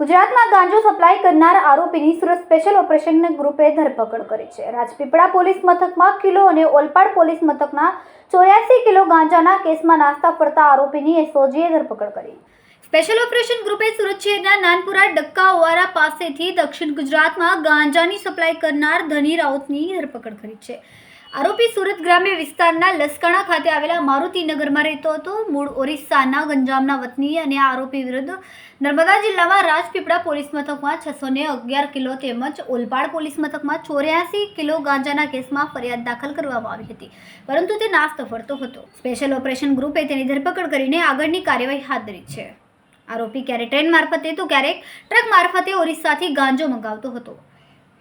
ગુજરાતમાં ગાંજો સપ્લાય કરનાર આરોપીની સુરત સ્પેશિયલ ઓપરેશન ગ્રુપે ધરપકડ કરી છે. રાજપીપળા પોલીસ મથકમાં કિલો અને ઓલપાડ પોલીસ મથકના ચોર્યાસી કિલો ગાંજાના કેસમાં નાસ્તા ફરતા આરોપીની એસઓજીએ ધરપકડ કરી. સ્પેશિયલ ઓપરેશન ગ્રુપે સુરત શહેરના નાનપુરા ડક્કા ઓવારા પાસેથી દક્ષિણ ગુજરાતમાં ગાંજાની સપ્લાય કરનાર ધની રાઉતની ધરપકડ કરી છે. આરોપી સુરત ગ્રામ્ય વિસ્તારના લસકાણા ખાતે આવેલા મારુતિનગરમાં રહેતો હતો. મૂળ ઓરિસ્સાના ગંજામના વતની અને આરોપી વિરુદ્ધ નર્મદા જિલ્લામાં રાજપીપળા પોલીસ મથકમાં છસો ને અગિયાર કિલો તેમજ ઓલપાડ પોલીસ મથકમાં ચોર્યાસી કિલો ગાંજાના કેસમાં ફરિયાદ દાખલ કરવામાં આવી હતી. પરંતુ તે નાસ્તો ફરતો હતો. સ્પેશિયલ ઓપરેશન ગ્રુપે તેની ધરપકડ કરીને આગળની કાર્યવાહી હાથ ધરી છે. આરોપી ક્યારેક ટ્રેન મારફતે તો ક્યારેક ટ્રક મારફતે ઓરિસ્સાથી ગાંજો મંગાવતો હતો.